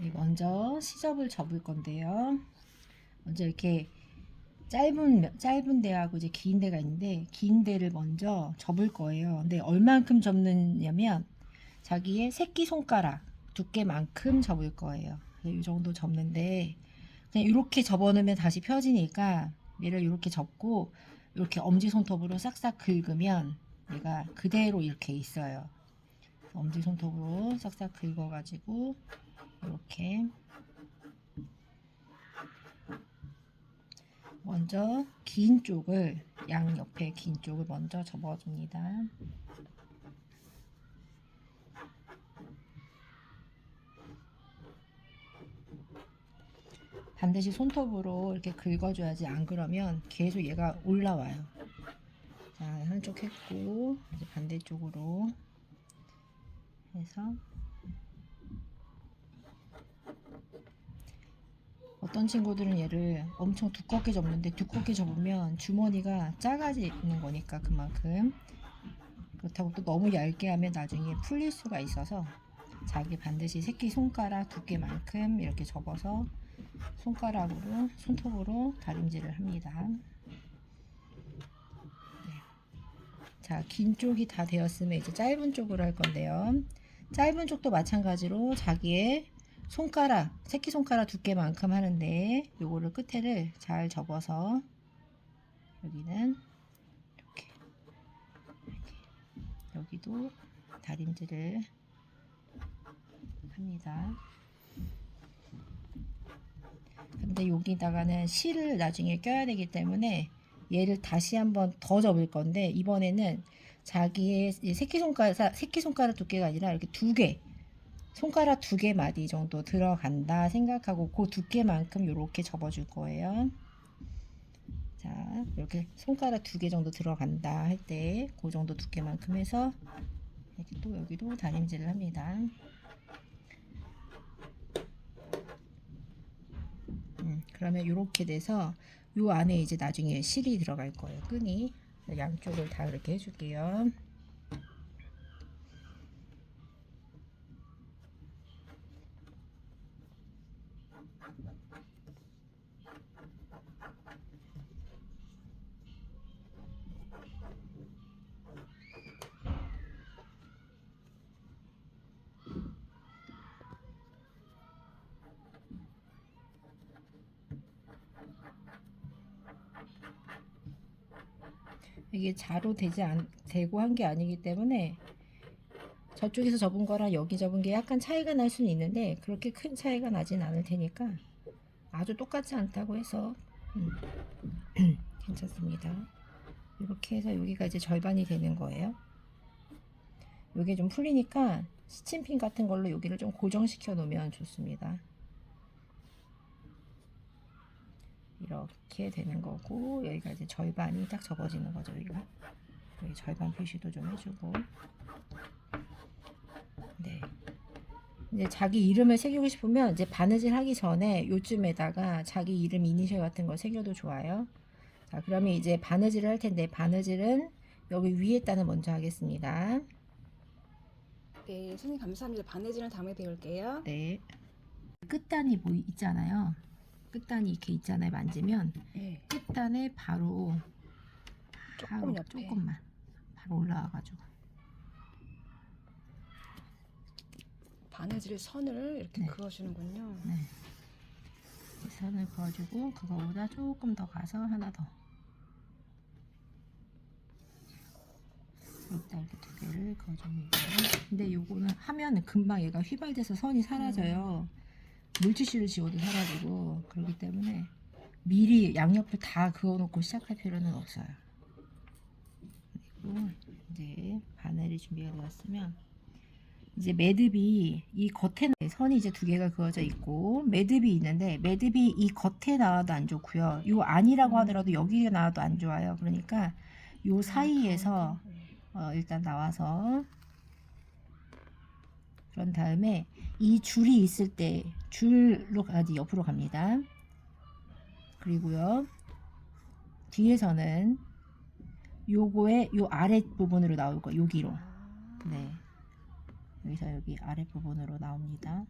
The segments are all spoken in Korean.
네, 먼저 시접을 접을 건데요. 먼저 이렇게 짧은 면- 짧은 데하고 이제 긴 데가 있는데 긴 데를 먼저 접을 거예요. 근데 얼만큼 접느냐면 자기의 새끼 손가락 두께만큼 접을 거예요. 이 정도 접는데 그냥 이렇게 접어놓으면 다시 펴지니까 얘를 이렇게 접고 이렇게 엄지 손톱으로 싹싹 긁으면 얘가 그대로 이렇게 있어요. 엄지 손톱으로 싹싹 긁어가지고 이렇게 먼저 긴 쪽을 양 옆에 긴 쪽을 먼저 접어줍니다. 반드시 손톱으로 이렇게 긁어줘야지 안 그러면 계속 얘가 올라와요. 자 한쪽 했고 이제 반대쪽으로 해서 어떤 친구들은 얘를 엄청 두껍게 접는데 두껍게 접으면 주머니가 작아지는 거니까 그만큼 그렇다고 또 너무 얇게 하면 나중에 풀릴 수가 있어서 자기 반드시 새끼 손가락 두께만큼 이렇게 접어서 손가락으로 손톱으로 다림질을 합니다. 네. 자, 긴 쪽이 다 되었으면 이제 짧은 쪽으로 할 건데요. 짧은 쪽도 마찬가지로 자기의 손가락, 새끼 손가락 두께만큼 하는데 요거를 끝에를 잘 접어서 여기는 이렇게, 여기도 다림질을 합니다. 근데 여기다가는 실을 나중에 껴야 되기 때문에 얘를 다시 한번 더 접을 건데 이번에는 자기의 새끼 손가락 새끼 손가락 두께가 아니라 이렇게 두 개. 손가락 두 개 마디 정도 들어간다 생각하고 그 두께만큼 이렇게 접어줄 거예요. 자, 이렇게 손가락 두 개 정도 들어간다 할 때 그 정도 두께만큼 해서 이렇게 또 여기도 다림질을 합니다. 음, 그러면 이렇게 돼서 요 안에 이제 나중에 실이 들어갈 거예요. 끈이 양쪽을 다 이렇게 해줄게요. 이게 자로 되지 않, 되고 한 게 아니기 때문에 저쪽에서 접은 거랑 여기 접은 게 약간 차이가 날 수는 있는데 그렇게 큰 차이가 나진 않을 테니까 아주 똑같지 않다고 해서 음, 괜찮습니다. 이렇게 해서 여기가 이제 절반이 되는 거예요. 이게 좀 풀리니까 스친핀 같은 걸로 여기를 좀 고정시켜 놓으면 좋습니다. 이렇게 되는 거고 여기가 이제 절반이 딱 접어지는 거죠 여기가 여기 절반 표시도 좀 해주고 네 이제 자기 이름을 새기고 싶으면 이제 바느질 하기 전에 요쯤에다가 자기 이름 이니셜 같은 거 새겨도 좋아요 자 그러면 이제 바느질을 할 텐데 바느질은 여기 위에다는 먼저 하겠습니다 네, 선생님 감사합니다. 바느질은 다음에 배울게요. 네 끝단이 보이 있잖아요 끝단이 이렇게 있잖아요 만지면 네. 끝단에 바로 조금 바로 옆에. 조금만 바로 올라와가지고 바느질 선을 이렇게 네. 그어주는군요. 네. 이 선을 그어주고 그거보다 조금 더 가서 하나 더 여기다 이렇게 두 개를 그어줍니다 근데 요거는 하면은 금방 얘가 휘발돼서 선이 사라져요 물티슈를 지워도 사라지고 그렇기 때문에 미리 양옆을 다 그어놓고 시작할 필요는 없어요 그리고 이제 바늘이 준비가 되었으면 이제 매듭이 이 겉에 선이 이제 두 개가 그어져 있고 매듭이 있는데 매듭이 이 겉에 나와도 안 좋고요. 요 안이라고 음. 하더라도 여기에 나와도 안 좋아요. 그러니까 요 사이에서 가운데. 어, 일단 나와서 그런 다음에 이 줄이 있을 때 줄로 가지 옆으로 갑니다. 그리고요 뒤에서는 요거의 요 아래 부분으로 나올 거 여기로 아, 네 여기서 여기 아래 부분으로 나옵니다.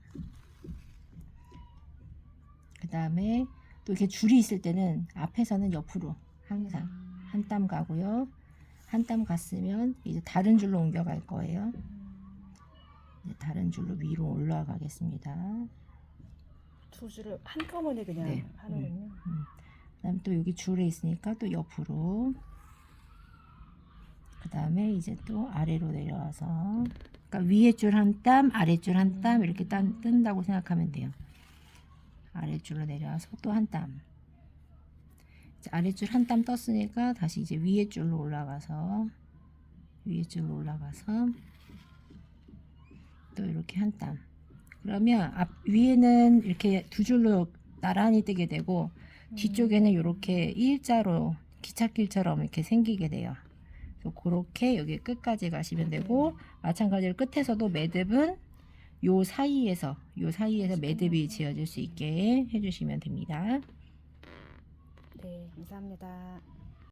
그 다음에 또 이렇게 줄이 있을 때는 앞에서는 옆으로 항상 음. 한땀 가고요. 한 땀 갔으면 이제 다른 줄로 옮겨갈 거예요. 이제 다른 줄로 위로 올라가겠습니다. 두 줄을 한꺼번에 그냥 네. 하는군요. 그다음 또 여기 줄에 있으니까 또 옆으로. 그다음에 이제 또 아래로 내려와서 그러니까 위에 줄 한 땀, 아래 줄 한 땀 이렇게 딴, 뜬다고 생각하면 돼요. 아래 줄로 내려와서 또 한 땀. 아래 줄 한 땀 떴으니까 다시 이제 위에 줄로 올라가서 위에 줄로 올라가서 또 이렇게 한 땀. 그러면 앞 위에는 이렇게 두 줄로 나란히 뜨게 되고 뒤쪽에는 이렇게 일자로 기찻길처럼 이렇게 생기게 돼요. 그렇게 여기 끝까지 가시면 되고 마찬가지로 끝에서도 매듭은 요 사이에서 요 사이에서 매듭이 지어질 수 있게 해주시면 됩니다. 네, 감사합니다.